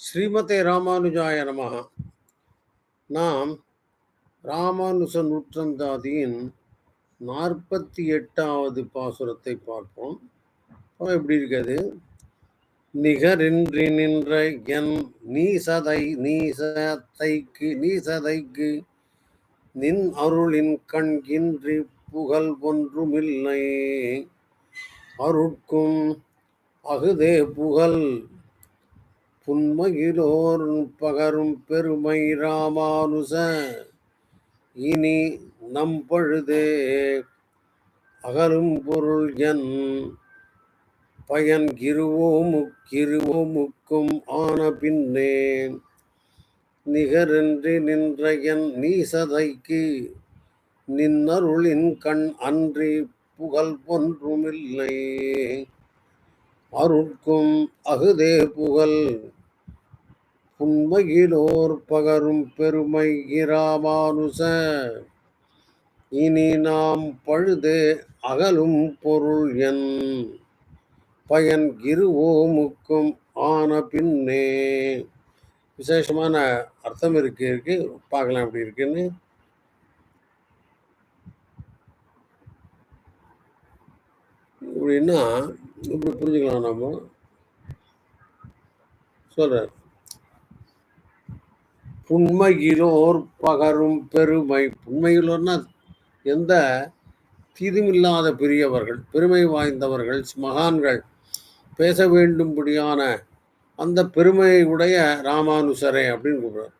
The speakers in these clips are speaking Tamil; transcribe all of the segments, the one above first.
ஸ்ரீமதே ராமானுஜாய நமः நாம் ராமானுஜ நூற்றந்தாதியின் நாற்பத்தி எட்டாவது பாசுரத்தை பார்ப்போம். எப்படி இருக்கிறது நிகரின்றி நின்ற என் நீசதை நீசத்தைக்கு நீசதைக்கு நின் அருளின் கண் இன்றி புகழ் ஒன்றுமில்லை. அருட்கும் அகுதே புகழ் புன்மகிலோர் பகரும் பெருமை ராமானுச. இனி நம் பழுதே அகலும் பொருள் என் பயன் கிருவோமுக்கிருவோமுக்கும் ஆன பின்னே. நிகரின்றி நின்ற என் நீசதைக்கு நின்னருளின் கண் அன்றி புகழ் ஒன்றுமில்லை அருட்கும் அகுதே புகழ் புன்மையிலோர் பகரும் பெருமை இராமானுச. இனி நாம் பழுது அகலும் பொருள் என் பயன் இருவோமுக்கும் ஆன பின்னே. விசேஷமான அர்த்தம் இருக்கு இருக்கு. பார்க்கலாம் எப்படி இருக்குன்னு. இப்படின்னா இப்படி புரிஞ்சுக்கலாம் நம்ம. சொல்கிறார் புண்மையிலோர் பகரும் பெருமை. புண்மையிலோர்னா எந்த தீதுமில்லாத பெரியவர்கள் பெருமை வாய்ந்தவர்கள் மகான்கள் பேச வேண்டும்படியான அந்த பெருமையை உடைய ராமானுசரே அப்படின்னு கூப்பிடுறார்.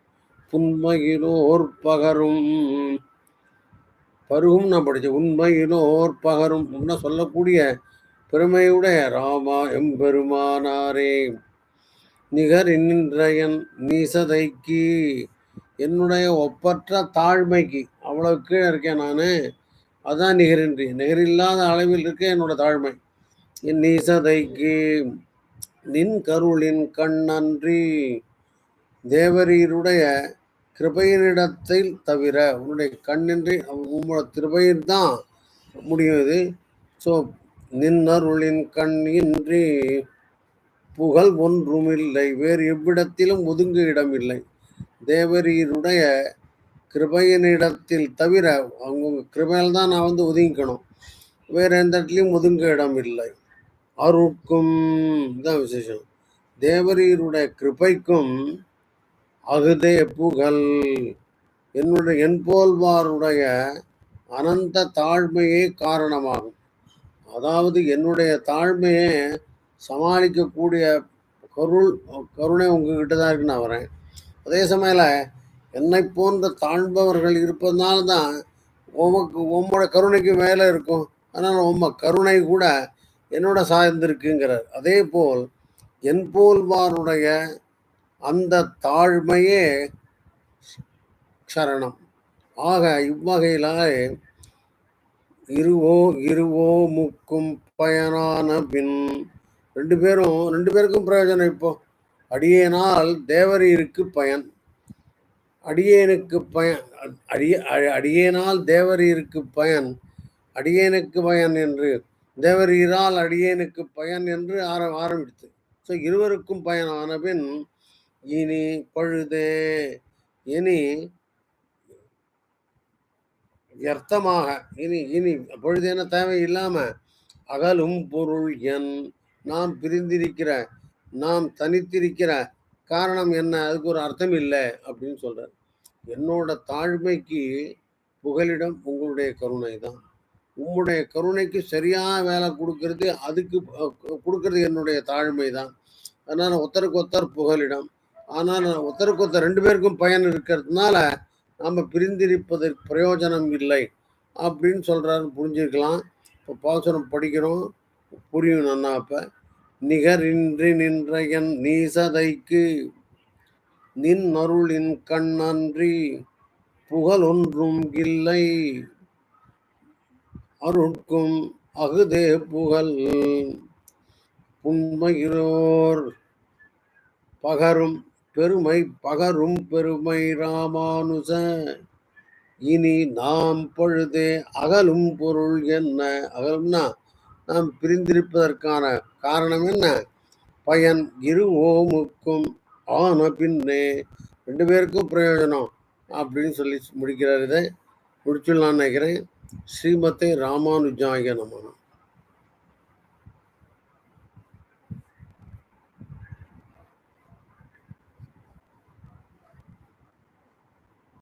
புண்மையிலோர் பகரும் பருகும் நான் படித்தேன் உண்மையிலோர் பகரும் அப்படின்னா சொல்லக்கூடிய பெருமையுடைய ராமா எம்பெருமானாரே. நிகர் நின்றயன் நீசதைக்கு என்னுடைய ஒப்பற்ற தாழ்மைக்கு. அவ்வளவு கீழே இருக்கேன் நான். அதான் நிகரின்றி. நிகரில்லாத அளவில் இருக்க என்னோட தாழ்மை. என் நீசதைக்கு நின் கருளின் கண்ணன்றி தேவரீருடைய கிருபையினிடத்தில் தவிர உன்னுடைய கண்ணின்றி உங்களோட கிருபையில் தான் முடியும் இது. ஸோ நின்னருளின் கண் இன்றி புகழ் ஒன்றுமில்லை வேறு எவ்விடத்திலும் ஒதுங்கு இடமில்லை. தேவரீருடைய கிருபையினிடத்தில் தவிர அவங்க கிருபையில் தான் நான் வந்து ஒதுங்கிக்கணும். வேறு எந்த இடத்துலையும் ஒதுங்க இடம் இல்லை அருட்கும் தான் விசேஷம். தேவரீருடைய கிருபைக்கும் அகுதே புகழ். என்னுடைய என்போல்வாருடைய அனந்த தாழ்மையே காரணமாகும். அதாவது என்னுடைய தாழ்மையை சமாளிக்கக்கூடிய கருள் கருணை உங்ககிட்ட தான் இருக்கு நான் வரேன். அதே சமயம் என்னை போன்ற தாழ்பவர்கள் இருப்பதனால தான் உமக்கு உம்மோட கருணைக்கு மேலே இருக்கும். அதனால் உம்ம கருணை கூட என்னோட சார்ந்திருக்குங்கிறார். அதே போல் என் போல்வாருடைய அந்த தாழ்மையே சரணம். ஆக இவ்வகையிலாக இருவோ இருவோ முக்கும் பயனான பின் ரெண்டு பேரும் ரெண்டு பேருக்கும் பிரயோஜனம் இப்போ. அடியேனால் தேவரீருக்கு பயன். அடியேனுக்கு பயன் அடிய அடியேனால் தேவரீருக்கு பயன். அடியேனுக்கு பயன் என்று தேவரீரால் அடியேனுக்கு பயன் என்று ஆர ஆரம்பித்து. ஸோ இருவருக்கும் பயனான பின் இனி பழுதே. இனி வியர்த்தமாக இனி இனி பொழுதேன தேவை இல்லாமல் அகலும் பொருள் என். நாம் பிரிந்திருக்கிற நாம் தனித்திருக்கிற காரணம் என்ன? அதுக்கு ஒரு அர்த்தம் இல்லை அப்படின்னு சொல்கிறார் என்னோட தாழ்மைக்கு புகலிடம் உங்களுடைய கருணை தான். உங்களுடைய கருணைக்கு சரியான வேலை கொடுக்கறது அதுக்கு கொடுக்கறது என்னுடைய தாழ்மை தான். அதனால ஒத்தருக்கு ஒத்தர் புகலிடம். ஆனால் ஒத்தருக்கு ஒத்தர் ரெண்டு பேருக்கும் பயன் இருக்கிறதுனால நம்ம பிரிந்திருப்பதற்கு பிரயோஜனம் இல்லை அப்படின்னு சொல்றாருன்னு புரிஞ்சுக்கலாம் இப்போ பாசுரம் படிக்கிறோம். புரியும் நன்னா அப்போ. நிகரின்றி நின்ற என் நீசதைக்கு நின் அருளின் கண்ணன்றி புகழொன்றும் இல்லை. அருட்கும் அகுதே புகழ் புன்மையிலோர் பகரும் பெருமை பகரும் பெருமை ராமானுச இனி நாம் பொழுதே அகலும் பொருள் என்ன? அகலும்னா நாம் பிரிந்திருப்பதற்கான காரணம் என்ன? பயன் இரு ஓமுக்கும் ஆன பின்னே ரெண்டு பேருக்கும் பிரயோஜனம் அப்படின்னு சொல்லி முடிக்கிறார் இதை. முடிச்சுடலான்னு நினைக்கிறேன். ஸ்ரீமத்தை ராமானுஜாய நமனம்